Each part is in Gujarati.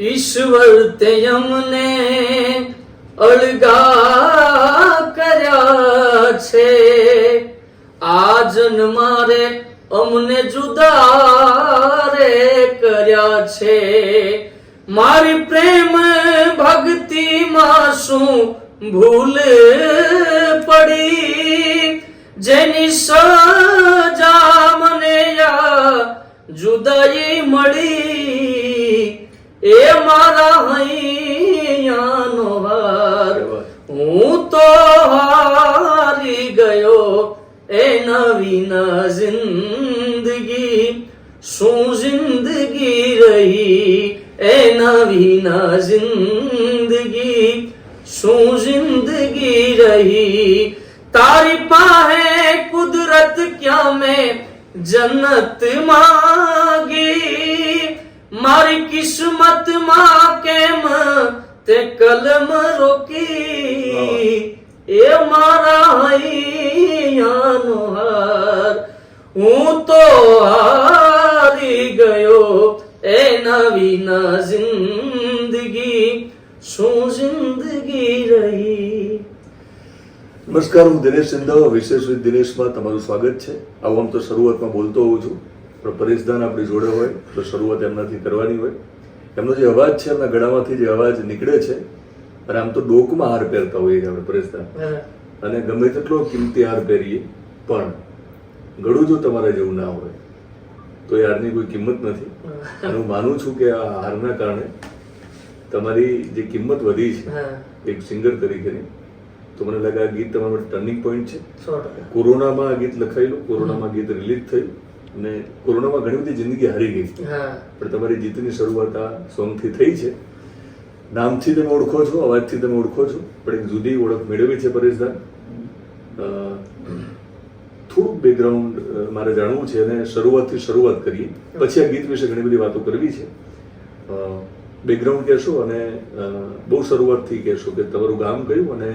ઈશ્વર તે અમને અળગા કર્યા છે. આ જન્મારે અમને જુદા રે કર્યા છે. મારી પ્રેમ ભક્તિમાં શું ભૂલ પડી? જેની સજા મને જુદાઈ મળી એ મારા હૈયાનો વાર. હું તો હારી ગયો એ નવી ના જિંદગી. શું જિંદગી રહી એ નવી ના જિંદગી? શું જિંદગી રહી? તારી પાસે કુદરત ક્યાં મેં જન્નત માગી? મારી કિસ્મતમાં કેમ તે કલમ રોકી? એ મારા હૈયાનો હાર. હું તો હારી ગયો એ નવી ના જિંદગી. શું જિંદગી રહી? નમસ્કાર, હું દિનેશ સિંધાવા, વિશેષ દિનેશમાં તમારું સ્વાગત છે. આવું આમ તો શરૂઆતમાં બોલતો હોઉં છું. પણ પરેશદાન આપણી જોડે હોય તો શરૂઆત એમનાથી કરવાની હોય. એમનો જે અવાજ છે એમના ગળામાંથી જે અવાજ નીકળે છે અને આમ તો ડોકમાં હાર પહેરતા હોઈએ આપણે પરેશદાન. અને ગમે તેટલો કિંમતી હાર પહેરીએ પણ ગળું જો તમારે જેવું ના હોય તો એ હારની કોઈ કિંમત નથી. અને હું માનું છું કે આ હારના કારણે તમારી જે કિંમત વધી છે એક સિંગર તરીકેની તો મને લાગે આ ગીત તમારા માટે ટર્નિંગ પોઈન્ટ છે. કોરોનામાં આ ગીત લખાયેલું કોરોનામાં ગીત રિલીઝ થયું. અને કોરોનામાં ઘણી બધી જિંદગી હારી ગઈ. પણ તમારી જીતની શરૂઆત આ સોંગથી થઈ છે. નામથી તમે ઓળખો છો અવાજથી તમે ઓળખો છો પણ એક જુદી ઓળખ મેળવી છે પરેશદાન અ, થોડુંક બેકગ્રાઉન્ડ મારે જાણવું છે અને શરૂઆતથી શરૂઆત કરીએ. પછી આ ગીત વિશે ઘણી બધી વાતો કરવી છે. બેકગ્રાઉન્ડ કહેશો અને બહુ શરૂઆતથી કહેશો કે તમારું ગામ કયું અને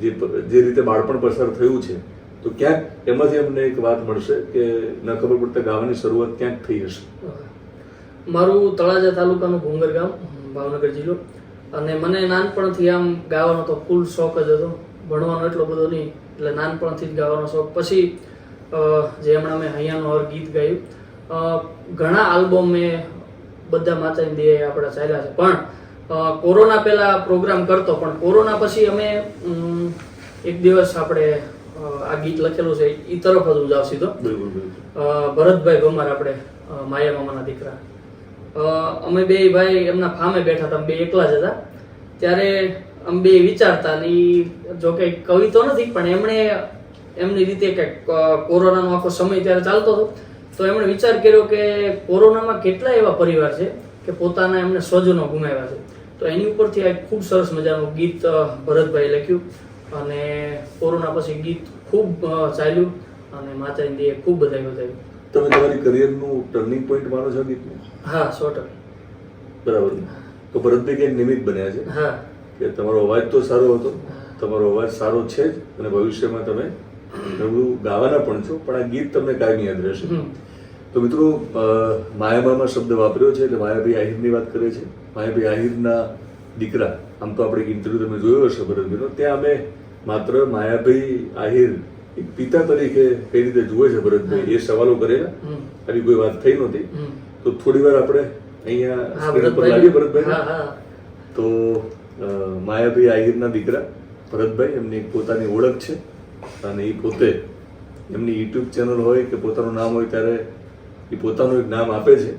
જે જે રીતે બાળપણ પસાર થયું છે તો ક્યાંક એમાંથી અમને એક વાત મળશે કે ન ખબર પડતા ગાવાની શરૂઆત ક્યાંક થઈ હશે. મારું તળાજા તાલુકાનું ભૂંગર ગામ, ભાવનગર જિલ્લો. અને મને નાનપણથી આમ ગાવાનો તો ફૂલ શોખ જ હતો. ભણવાનો એટલો બધો નહીં, એટલે નાનપણથી જ ગાવાનો શોખ. પછી જે હમણાં મેં હૈયાનું હર ગીત ગાયું ઘણા આલ્બમ મેં બધા માતાની દે આપણા ચાલ્યા છે. પણ કોરોના પહેલાં પ્રોગ્રામ કરતો, પણ કોરોના પછી અમે એક દિવસ આપણે આ ગીત લખેલું છે એ તરફ જ સીધો બિલકુલ બિલકુલ. અ, ભરતભાઈ ગમાર આપણે માયા મામાના દીકરા. અમે બે ભાઈ એમના ફામે બેઠા હતા બે એકલા જ હતા. ત્યારે અમે બે વિચારતા ને જો કે કવિ તો નથી પણ એમણે એમની રીતે કે કોરોનાનો આખો સમય ત્યારે ચાલતો હતો. તો એમણે વિચાર કર્યો કે કોરોનામાં કેટલા એવા પરિવાર છે કે પોતાના એમને સ્વજનો ગુમાવ્યા છે. તો એની ઉપરથી આ ખૂબ સરસ મજાનું ગીત ભરતભાઈ લખ્યું. અને કોરોના પછી ગીત ખૂબ ચાલ્યું અને માતાજી દેહ ખૂબ બધાય બધાયું તમે તમારી કરિયરનું ટર્નિંગ પોઈન્ટ માનો છો ગીત ગીતને? હા સો ટકા. બરાબર. તો ભરતભાઈ ક્યાંક નિમિત્ત બન્યા છે હા. કે તમારો અવાજ તો સારો હતો. તમારો અવાજ સારો છે જ અને ભવિષ્યમાં તમે બધું ગાવાના પણ છો પણ આ ગીત તમને કાયમી યાદ રહેશે. તો મિત્રો અ, માયાબામાં શબ્દ વાપર્યો છે એટલે માયાભાઈ આહિરની વાત કરે છે. માયાભાઈ આહિરના દીકરા આમ તો આપણે એક ઇન્ટરવ્યુ તમે જોયો હશે ભરતભાઈનો ત્યાં અમે માત્ર માયાભાઈ આહિર એક પિતા તરીકે કઈ રીતે જુએ છે ભરતભાઈ એ સવાલો કરેલા આવી કોઈ વાત થઈ નહોતી. તો થોડી વાર આપણે અહીંયા સ્ક્રીન પર. લાવીએ ભરતભાઈ. તો માયાભાઈ આહિરના દીકરા ભરતભાઈ એમની પોતાની ઓળખ છે. અને એ પોતે એમની યુટ્યુબ ચેનલ હોય કે પોતાનું નામ હોય ત્યારે એ પોતાનું એક નામ આપે છે.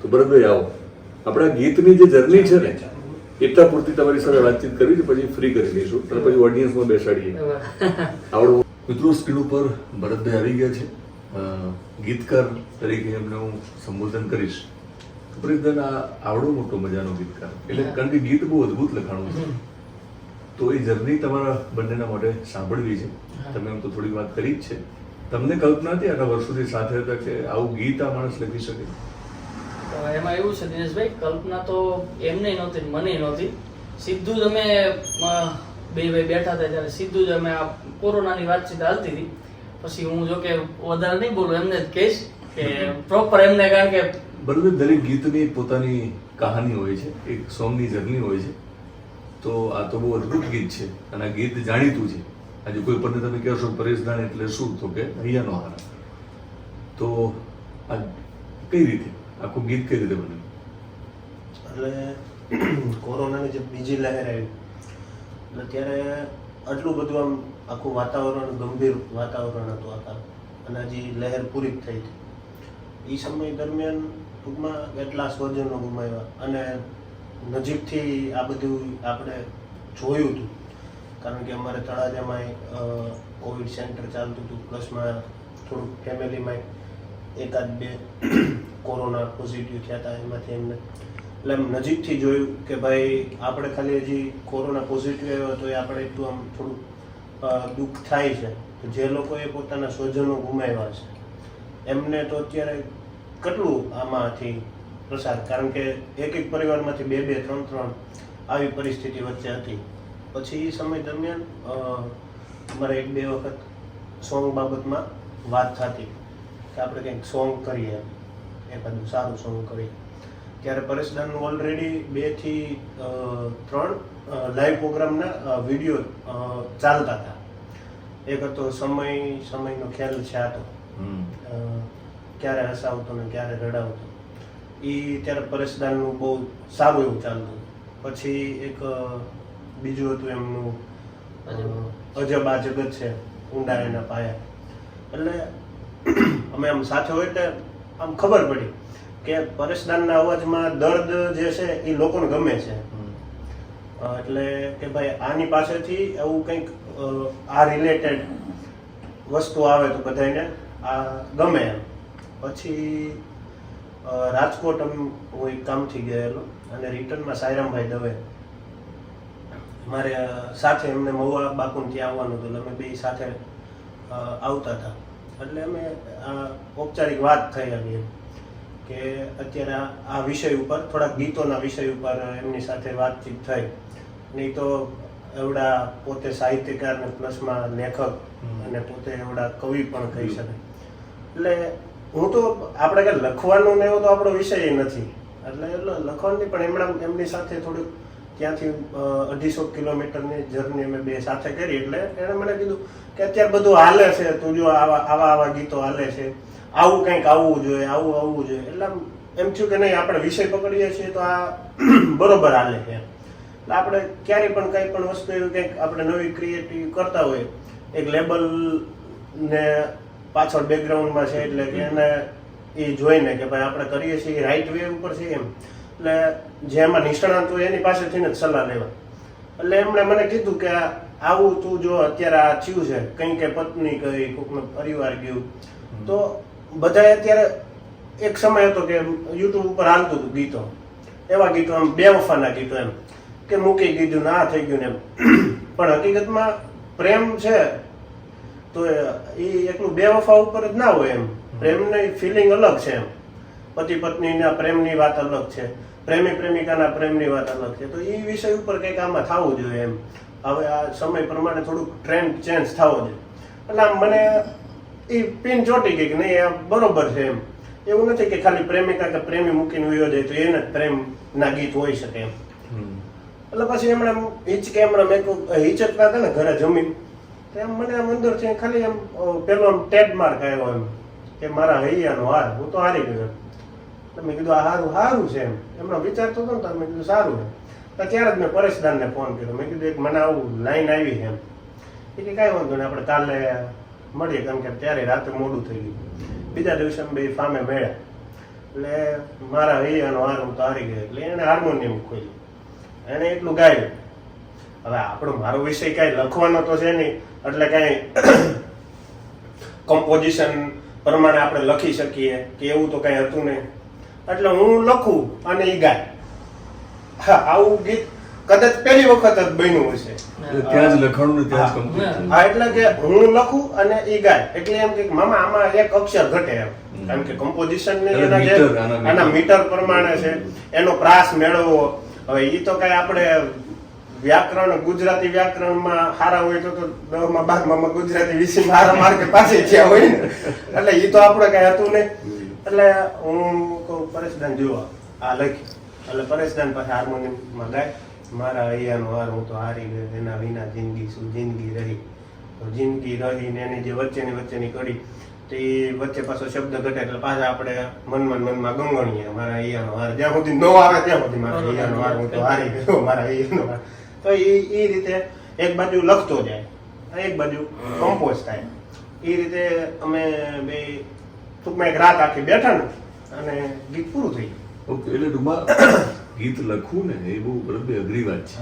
તો ભરતભાઈ આવો. આપણા ગીતની જે જર્ની છે ને એટલા પૂરતી તમારી સાથે વાતચીત કરવી છે પછી ફ્રી કરી દઈશું. અને પછી ઓડિયન્સમાં બેસાડીએ. આવડો મિત્રો સ્ક્રીન ઉપર ભરતભાઈ આવી ગયા છે. ગીતકાર તરીકે એમને હું સંબોધન કરીશ. પ્રીતદાન આ આવડો મોટો મજાનો ગીતકાર. એટલે કારણ કે ગીત બહુ અદ્ભુત લખાણું છે. તો એ જર્ની તમારા બંનેના માટે સાંભળવી છે. તમે એમ તો થોડી વાત કરી જ છે. તમને કલ્પના હતી આટલા વર્ષોથી સાથે હતા કે આવું ગીત આ માણસ લખી શકે? એમાં એવું છે, દિનેશભાઈ, કલ્પના તો એમને નહોતી મને નહોતી. સીધું જ અમે બે ભાઈ બેઠા હતા ત્યારે સીધું જ અમે આ કોરોનાની વાતચીત હાલતી હતી. પછી હું જો કે વધારે નહીં બોલું, એમને જ કહીશ કે પ્રોપર એમને કારણ કે બરોબર દરેક ગીતની પોતાની કહાની હોય છે, એક સોંગની જર્ની હોય છે. તો આ તો બહુ અદ્ભુત ગીત છે અને આ ગીત જાણીતું છે. આજે કોઈ પણ તમે કહેશો પરેશ દાણ એટલે શું? તો કે હૈયાનો હારા. તો આ કઈ રીતે? આખું ગીત કઈ રીતે બન્યું એટલે કોરોનાની જે બીજી લહેર આવી, એટલે ત્યારે આટલું બધું આમ આખું વાતાવરણ, ગંભીર વાતાવરણ હતું આખા. અને હજી લહેર પૂરી જ થઈ હતી. એ સમય દરમિયાન ટૂંકમાં કેટલા સ્વજનો ગુમાવ્યા અને નજીકથી આ બધું આપણે જોયું હતું. કારણ કે અમારે તળાજામાં કોવિડ સેન્ટર ચાલતું હતું. પ્લસમાં થોડુંક ફેમિલીમાં એકાદ બે કોરોના પોઝિટિવ થયા હતા એમાંથી એમને, એટલે એમ નજીકથી જોયું કે ભાઈ, આપણે ખાલી હજી કોરોના પોઝિટિવ આવ્યો તો એ આપણે એટલું આમ થોડું દુઃખ થાય છે. તો જે લોકોએ પોતાના સ્વજનો ગુમાવ્યા છે, એમને તો અત્યારે કેટલું આમાંથી પ્રસાર? કારણ કે એક એક પરિવારમાંથી બે બે, ત્રણ ત્રણ આવી પરિસ્થિતિ વચ્ચે હતી. પછી એ સમય દરમિયાન મારે એક બે વખત સોંગ બાબતમાં વાત થતી કે આપણે કંઈક સોંગ કરીએ એમ. બધું સારું સોંગ કરી. ત્યારે પરેશદાનનું ઓલરેડી બેથી ત્રણ લાઈવ પ્રોગ્રામના વીડિયો ચાલતા હતા. એક હતો સમય સમયનો ખ્યાલ છે આ તો. ક્યારે હસાવતો ને ક્યારે રડાવતો. એ ત્યારે પરેશદાનનું બહુ સારું એવું ચાલતું પછી એક બીજું હતું એમનું અજબ આ જગત છે ઊંડા એના પાયા. એટલે અમે આમ સાથે હોય એટલે આમ ખબર પડી કે પરેશદાનના અવાજમાં દર્દ જે છે એ લોકોને ગમે છે. એટલે કે ભાઈ આની પાસેથી એવું કંઈક આ રિલેટેડ વસ્તુ આવે તો બધાને આ ગમે એમ. પછી રાજકોટ અમ હું એક કામથી ગયેલો અને રિટર્નમાં સાયરામભાઈ દવે. મારે સાથે એમને મહુવા બાપુને ત્યાં આવવાનું હતું એટલે અમે બે સાથે આવતા હતા. એટલે અમે આ ઔપચારિક વાત થઈ આવી એમ. કે અત્યારે આ- વિષય ઉપર થોડાક ગીતોના વિષય ઉપર એમની સાથે વાતચીત થઈ. નહીં તો એવડા પોતે સાહિત્યકાર ને પ્લસમાં લેખક અને પોતે એવડા કવિ પણ કહી શકે એટલે હું તો આપણે કે લખવાનું ને એવો તો આપણો વિષય નથી. એટલે એટલે લખવાની પણ એમણા એમની સાથે થોડુંક ત્યાંથી અઢીસો કિલોમીટરની જર્ની અમે બે સાથે કરી એટલે એણે મને કીધું કે અત્યારે બધું હાલે છે, તું જો આવા આવા આવા ગીતો હાલે છે, આવું કંઈક આવવું જોઈએ, આવું આવવું જોઈએ. એટલે એમ થયું કે નહીં, આપણે વિષય પકડીએ છીએ તો આ બરોબર હાલે છે. એટલે આપણે ક્યારેય પણ કંઈ પણ વસ્તુ એવી કંઈક આપણે નવી ક્રિએટિવ કરતા હોય, એક લેબલ ને પાછળ બેકગ્રાઉન્ડમાં છે એટલે કે એને એ જોઈને કે ભાઈ આપણે કરીએ છીએ રાઈટ વે ઉપર છે એમ. એટલે જે એમાં નિષ્ણાંત હોય એની પાસેથી જ સલાહ લેવા. એટલે એમણે મને કીધું કે આવું તું જો અત્યારે આ થયું છે કંઈ કે પત્ની કઈ કોકનો પરિવાર ગયું. તો બધાએ અત્યારે એક સમય હતો કે યુટ્યુબ ઉપર હાલતું હતું ગીતો. એવા ગીતો આમ બેવફાના ગીતો એમ કે મૂકી દીધું ના થઈ ગયું ને એમ. પણ હકીકતમાં પ્રેમ છે તો એ એકલું બે વફા ઉપર જ ના હોય એમ. પ્રેમની ફિલિંગ અલગ છે એમ. પતિ પત્નીના પ્રેમની વાત અલગ છે. પ્રેમી પ્રેમિકાના પ્રેમની વાત અલગ છે. તો એ વિષય ઉપર કંઈક આમાં થવું જોઈએ એમ. હવે આ સમય પ્રમાણે થોડુંક ટ્રેન્ડ ચેન્જ થવો જોઈએ. એટલે આમ મને એ પિન ચોટી ગઈ કે નહીં આ બરોબર છે એમ. એવું નથી કે ખાલી પ્રેમિકા કે પ્રેમી મૂકીને ઉયો જાય તો એને જ પ્રેમના ગીત હોઈ શકે એમ. એટલે પછી એમણે આમ હિચકે એમણે મેં હિચકતા હતા ને ઘરે જમીન તો એમ મને આમ અંદરથી ખાલી અ, પેલો આમ ટેડ માર્ક આવ્યો એમ. કે મારા હૈયાનો હાર હું તો હારી ગયો એમ. એટલે મેં કીધું, આ હારું સારું છે એમ. એમનો વિચારતો હતો ને, તો મેં કીધું, સારું એમ તો ત્યારે જ મેં પરેશદાનને ફોન કર્યો. મેં કીધું, એક મને આવું લાઈન આવી છે એમ. એ કે, કાંઈ વાંધો નહીં, આપણે કાલે મળીએ. કારણ કે ત્યારે રાતે મોડું થઈ ગયું. બીજા દિવસે અમે બે ફામે મળ્યા. એટલે મારા હૈયાનો હાર તો હારી ગયો એટલે એને હાર્મોનિયમ ખોલ્યું એને એટલું ગાયું. હવે આપણો મારો વિષય કાંઈ લખવાનો તો છે નહીં, એટલે કાંઈ કમ્પોઝિશન પ્રમાણે આપણે લખી શકીએ, કે એવું તો કાંઈ હતું નહીં. એટલે હું લખું અને એ ગાય. હા આવું ગીત કદાચ પહેલી વખત જ બન્યું હશે. ત્યાં જ લખાણું ત્યાં જ હા. હા એટલે કે હું લખું અને એ ગાય. એટલે એમ કે મામા આમાં એક અક્ષર ઘટે એમ. કારણ કે કમ્પોઝિશન ને એના જે મીટર, આના મીટર. પ્રમાણે છે. એનો પ્રાસ મેળવવો હવે એ તો કઈ આપણે વ્યાકરણ ગુજરાતી વ્યાકરણમાં સારા હોય તો દસમાં બારમામાં ગુજરાતી વિષયમાં હારા માર્કે પાછી થયા હોય ને. એટલે એ તો આપણે કઈ હતું નહીં. એટલે હું કહું પરેશદાન જુઓ આ લખી એટલે પરેશદાન પાસે હાર્મોનિયમમાં ગાય. મારા અહીંયાનો હાર હું તો હારી ગયો એના વિના જિંદગી શું જિંદગી રહી. તો જિંદગી રહી ને એની જે વચ્ચેની વચ્ચેની કડી તે વચ્ચે પાછો શબ્દ ઘટે એટલે પાછા આપણે મનમાં મન મનમાં ગંગણીએ. મારા અહીંયાનો હાર જ્યાં સુધી ન આવે ત્યાં સુધી મારા અહીંયાનો હાર હું તો હારી ગયો મારા અહીંયાનો હાર. તો એ એ રીતે એક બાજુ લખતો જાય એક બાજુ કમ્પોઝ થાય. એ રીતે અમે બે ટૂંકમાં એક રાત આખી બેઠા ને અને ગીત પૂરું થઈ ગયું. ઓકે એટલે ટૂંકમાં ગીત લખવું ને એ બહુ બરાબર અઘરી વાત છે.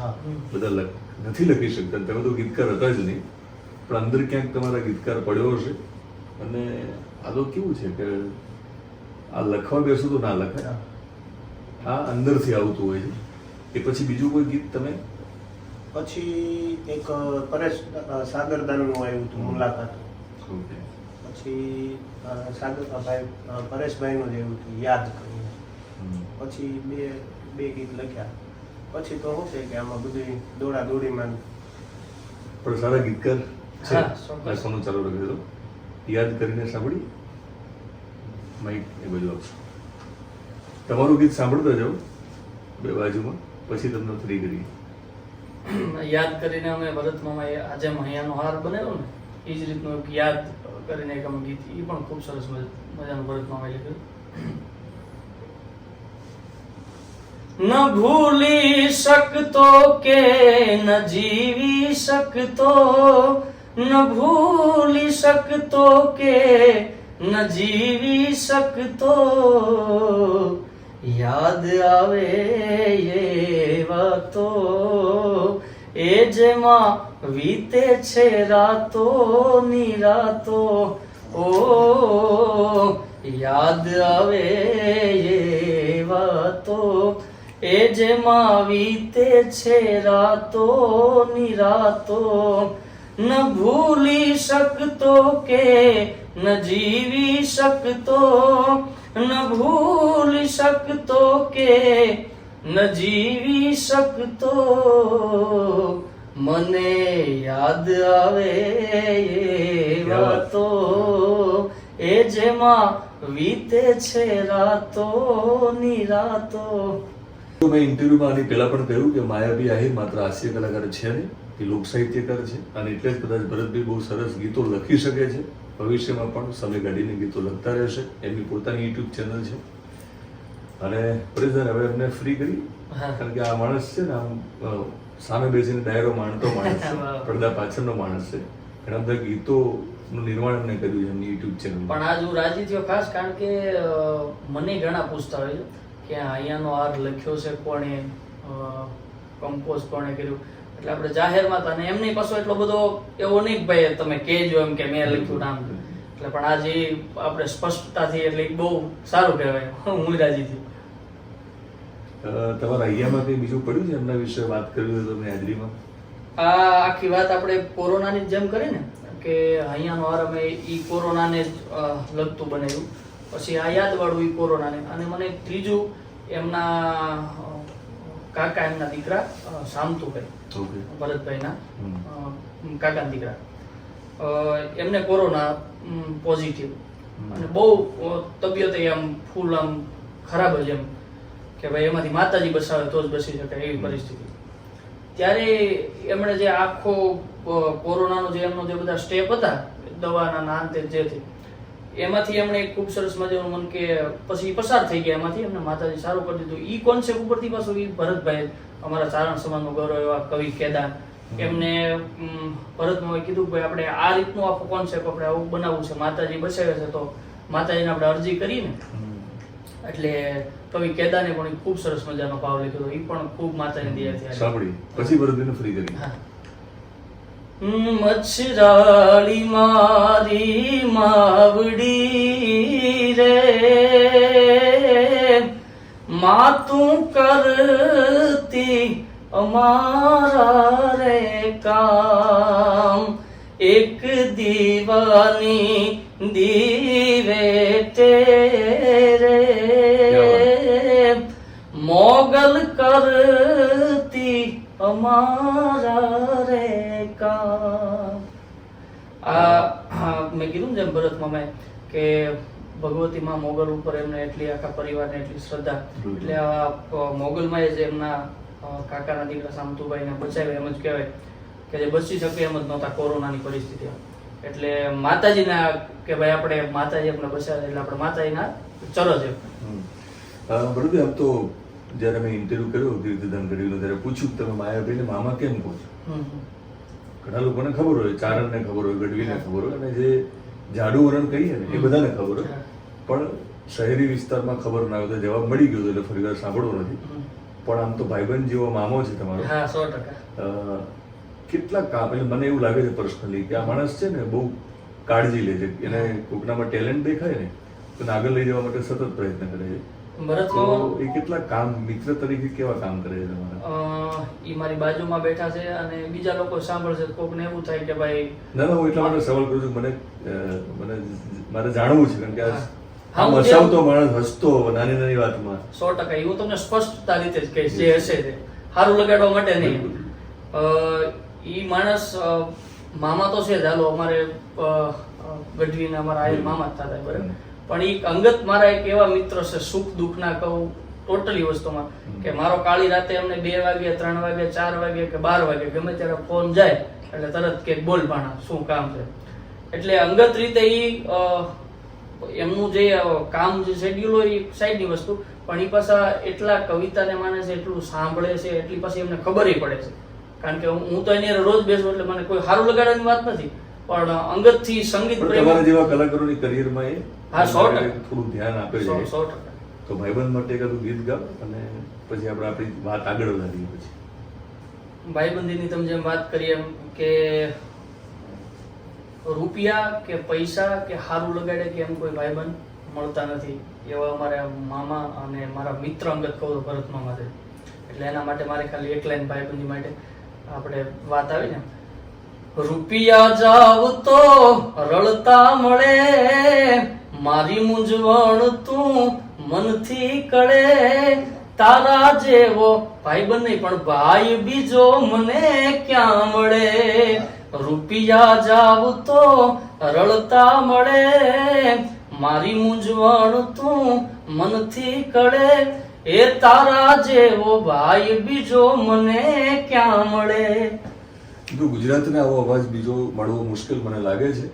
બધા લખ નથી લખી શકતા તમે તો ગીતકાર હતા જ નહીં. પણ અંદર ક્યાંક તમારા ગીતકાર પડ્યો હશે. અને આ તો કેવું છે કે આ લખવા બેસો તો ના લખાય. આ અંદરથી આવતું હોય છે. એ પછી બીજું કોઈ ગીત તમે? પછી એક પરેશ સાગરદાનનું આવ્યું હતું મુલાકાત. ઓકે. પછી સાગરભાઈ પરેશભાઈનું જે એવું હતું યાદ કર્યું પછી બે બે ગીત લખ્યા. પછી તો શું છે કે આમાં બધી દોડા દોડીમાં પણ સારા ગીતકાર છે. હા, ચાલુ રાખી દો યાદ કરીને સાંભળી. માઇક એ બધું આપશો. તમારું ગીત સાંભળતા જાઓ. બે બાજુમાં. પછી તમને ફ્રી કરીએ. યાદ કરીને અમે ભરત મામા આજે મહિયાનો હાર બનાવ્યો ને એ જ રીતનું એક યાદ કરીને એક અમે ગીત એ પણ ખૂબ સરસ મજા- મજાનું ભરત મામાએ લખ્યું. ન ભૂલી શકતો કે ન જીવી શકતો, ન ભૂલી શકતો કે ન જીવી શકતો. યાદ આવે એવા તો એ જેમાં વીતે છે રાતો. નિરાતો ઓ, યાદ આવે એવા તો એ જેમાં વીતે છે રાતો. નિરાતો ન ભૂલી શકતો કે, ન જીવી શકતો. ન ભૂલી શકતો કે, ન જીવી શકતો. મને યાદ આવે એવા તો એ જેમાં વીતે છે રાતો. નિરાતો તો મેં ઇન્ટરવ્યુમાં આની પહેલાં પણ કહ્યું કે માયાવી આહિર માત્ર હાસ્ય કલાકાર છે નહીં એ લોક સાહિત્યકાર છે. અને એટલે જ કદાચ ભરતભાઈ બહુ સરસ ગીતો લખી શકે છે. ભવિષ્યમાં પણ સમય કાઢીને ગીતો લખતા રહેશે. એમની પોતાની યુટ્યુબ ચેનલ છે. અને પરેશભાઈ હવે એમને ફ્રી કરી. કારણ કે આ માણસ છે ને આમ સામે બેસીને ડાયરો માણતો માણસ છે પડદા પાછળનો માણસ છે. ઘણા બધા ગીતો નું નિર્માણ એમને કર્યું છે એમની યુટ્યુબ ચેનલ પણ આજ હું રાજી થયો ખાસ કારણ કે મને ઘણા પૂછતા હોય છે કે અહીંયાનો આર લખ્યો છે કોણે કમ્પોઝ કોણે કર્યું? એટલે આપણે જાહેરમાં હતા અને એમને પાછો એટલો બધો એવો નહીં ભાઈ તમે કહેજો એમ કે મેં લખ્યું નામ. એટલે પણ આજે આપણે સ્પષ્ટતાથી એટલે બહુ સારું કહેવાય. હું રાજી થયો. તમારા અહીંયામાં કંઈ બીજું પડ્યું છે? એમના વિશે વાત કરવી હોય તમે હાજરીમાં. આ આખી વાત આપણે કોરોનાની જેમ કરી ને કે અહીંયાનો હાર અમે એ કોરોનાને જ લગતું બનાવ્યું પછી આ યાદવાળું એ કોરોનાને. અને મને ત્રીજું એમના કાકા એમના દીકરા શાંતુભાઈ. ભરતભાઈના કાકાના દીકરા. એમને કોરોના પોઝિટિવ અને બહુ તબિયત આમ ફૂલ આમ ખરાબ જ એમ. કે ભાઈ એમાંથી માતાજી બસાવે તો જ બસી શકે એવી પરિસ્થિતિ. ત્યારે એમણે જે આખો કોરોનાનો જે એમનો જે બધા સ્ટેપ હતા દવાના ના જે થી એમાંથી એમણે ખૂબ સરસ મજાનું મન કે પછી પસાર થઈ ગયા. એમાંથી એમને માતાજી સારું કરી દીધું. ઈ કોન્સેપ્ટ ઉપરથી પાછું ઈ ભરતભાઈ અમારા ચારણ સમાજનો ગૌરવ એવા કવિ કેદાર એમને ભરતમાં ભરતભાઈ કીધું ભાઈ આપણે આ રીતનું આખો કોન્સેપ્ટ આપણે આવું બનાવવું છે. માતાજી બસાવે છે તો માતાજીને આપણે અરજી કરીને. એટલે કવિ કેદાને પણ ખૂબ સરસ મજાનો ભાવ લખ્યો હતો. એ પણ ખૂબ માતાની દયાથી. સાંભળી. પછી વરદીને ફ્રી કરી. હા. મચ્છરાળી મારી માવડી રે. માતું કરતી અમારા રે કામ. એક દીવાની દીવે તેરે મોગલ કરતી અમારા રે આ મેં કીધું ને જેમ ભરત મેં કે ભગવતી માં મોગલ ઉપર એમને એટલી આખા પરિવારને એટલી શ્રદ્ધા. એટલે આ મોગલમાં જે એમના કાકાના દીકરા સામતુભાઈને બચાવ્યા એમ જ કહેવાય. કે જે બચી શકે એમ જ નહોતા કોરોનાની પરિસ્થિતિમાં એટલે માતાજીના કે ભાઈ આપણે માતાજી આપણે બચાવે એટલે આપણે માતાજીના ચરજ એમ બરોબર આમ તો જ્યારે મેં ઇન્ટરવ્યુ કર્યો કીર્તિદાન ગઢવીનો ત્યારે પૂછ્યું તમે માયાભાઈને મામા કેમ કહો છો. ઘણા લોકોને ખબર હોય ચારણને ખબર હોય ગઢવીને ખબર હોય અને જે જાડુ વરણ કહીએ ને એ બધાને ખબર હોય. પણ શહેરી વિસ્તારમાં ખબર ના હોય તો જવાબ મળી ગયો તો એટલે ફરી વાર સાંભળવો નથી. પણ આમ તો ભાઈબંધ જેવો મામો છે તમારો. હા સો ટકા. કેટલા કામ એટલે મને એવું લાગે છે પર્સનલી કે આ માણસ છે ને બહુ કાળજી લે છે. એને કોકનામાં ટેલેન્ટ દેખાય ને તેને આગળ લઈ જવા માટે સતત પ્રયત્ન કરે છે. તો એ કેટલા કામ મિત્ર તરીકે કેવા કામ કરે છે તમારા? એ મારી બાજુમાં બેઠા છે અને બીજા લોકો સાંભળશે તો કોકને એવું થાય કે ભાઈ ના ના હું એટલા માટે સવાલ કરું છું મને મને મારે જાણવું છે કારણ કે આ હસાવતો માણસ હસતો નાની નાની વાતમાં. સો ટકા એવું તમને સ્પષ્ટતા રીતે જ કહીશ જે હશે તે. સારું લગાડવા માટે નહીં. ઈ માણસ મામા તો છે જ. હાલો અમારે ગઢવીના અમારા આયર મામા જ થતા બરાબર? પણ એક અંગત મારા એક એવા મિત્ર છે સુખ દુઃખના કહું ટોટલી વસ્તુમાં કે મારો કાળી રાતે એમને બે વાગે ત્રણ વાગે ચાર વાગે કે બાર વાગે ગમે ત્યારે ફોન જાય એટલે તરત કે બોલ ભાણા શું કામ છે? એટલે અંગત રીતે એ એમનું જે કામ જે શેડ્યુલ હોય એ સાઈડની વસ્તુ પણ એ પાછા એટલા કવિતાને માને છે એટલું સાંભળે છે એટલી પાછી એમને ખબર પડે છે. કારણ કે હું તો એની રોજ બેસું એટલે મને કોઈ સારું લગાડવાની વાત નથી. પણ અંગતથી સંગીત તમારા જેવા કલાકારોની કરિયરમાં એ હા, સો. થોડું ધ્યાન આપે છે. સો ટકા. તો ભાઈબંધ માટે એકાદું ગીત ગાવ અને પછી આપણે આપણી વાત આગળ વધારીએ પછી. ભાઈબંધીની તમે જેમ વાત કરી એમ કે રૂપિયા કે પૈસા કે સારું લગાડે કે એમ કોઈ ભાઈબંધ મળતા નથી. એવા અમારા મામા અને મારા મિત્ર અંગત કહું ભરત મામા છે એટલે એના માટે મારે ખાલી એક લાઈન ભાઈબંધી માટે. આપણે વાત આવી ને? રૂપિયા જાવ તો રળતા મળે, મારી મૂંઝવણ તું મનથી કળે તારા જેવો ભાઈ નહીં, પણ ભાઈ બીજો મને ક્યાં મળે? રૂપિયા જાવ તો રળતા મળે, મારી મૂંઝવણ તું મનથી કળે એ તારા જેવો ભાઈ બીજો મને ક્યાં મળે? જો ગુજરાતને આવો અવાજ બીજો મળવો મુશ્કેલ મને લાગે છે.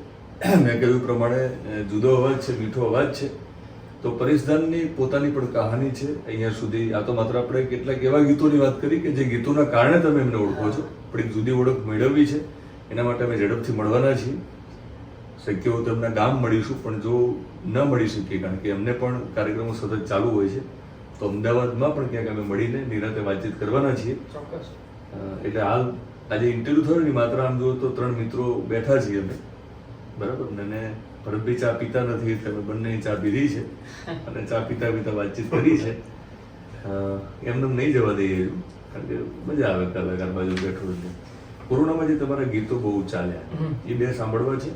મેં કહ્યું પ્રમાણે જુદો અવાજ છે, મીઠો અવાજ છે. તો પરિસ્થાનની પોતાની પણ કહાની છે. અહીંયા સુધી આ તો માત્ર આપણે કેટલાક એવા ગીતોની વાત કરી કે જે ગીતોના કારણે તમે એમને ઓળખો છો. પણ એક જુદી ઓળખ મેળવવી છે. એના માટે અમે ઝડપથી મળવાના છીએ. શક્ય હોય તો એમના ગામ મળીશું, પણ જો ન મળી શકીએ, કારણ કે અમને પણ કાર્યક્રમો સતત ચાલુ હોય છે. તો અમદાવાદમાં પણ ક્યાંક અમે મળીને નિરાતે વાતચીત કરવાના છીએ. એટલે હાલ આજે ઇન્ટરવ્યુ થયો ને માત્ર આમ જુઓ તો ત્રણ મિત્રો બેઠા છીએ અમે. બરાબર? ને અને ભરતભાઈ ચા પીતા નથી એટલે અમે બંને ચા પીધી છે. અને ચા પીતા પીતા વાતચીત કરી છે. એમને એમ નહીં જવા દઈએ કારણ કે મજા આવે કલાકાર બાજુ બેઠો એટલે. કોરોનામાં જે તમારા ગીતો બહુ ચાલ્યા. એ બે સાંભળવા છે.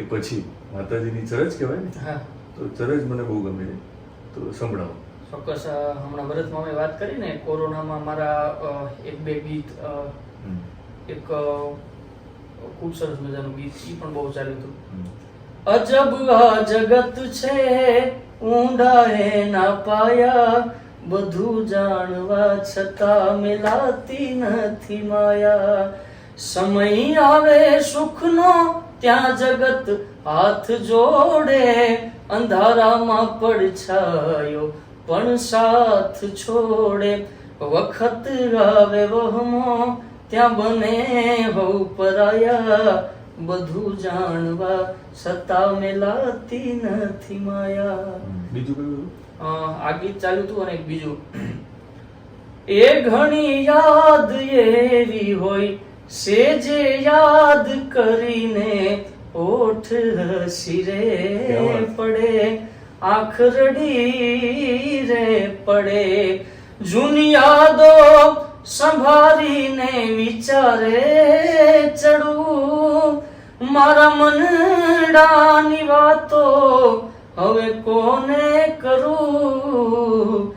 એ પછી માતાજીની ચરજ કહેવાય ને? તો ચરજ મને બહુ ગમે છે. તો સંભળાવો. ચોક્કસ હમણાં ભરત મામે વાત કરી ને કોરોનામાં મારા એક બે ગીત એક ખૂબ સરસ મજાનું ગીત એ પણ બહુ ચાલ્યું હતું. અજબ આ જગત છે ઊંડા ના પાયા. બધું જાણવા છતાં મિલાતી નથી માયા. સમય આવે સુખનો ત્યાં જગત હાથ જોડે. અંધારામાં પડછાયો પણ સાથ છોડે વખત આવે વહમો ત્યાં બને હવ પરાયા. બધું જાણવા સતા મેલાતી નથી માયા. બીજું કયું આ ગીત ચાલ્યું હતું અને બીજું. એ ઘણી યાદ એવી હોય સે જે યાદ કરીને ઓઠ હસી પડે. આંખ રડી રે પડે. જૂની યાદો સંભાળીને વિચારે ચડું. મારા મનડાની વાતો હવે કોને કરું?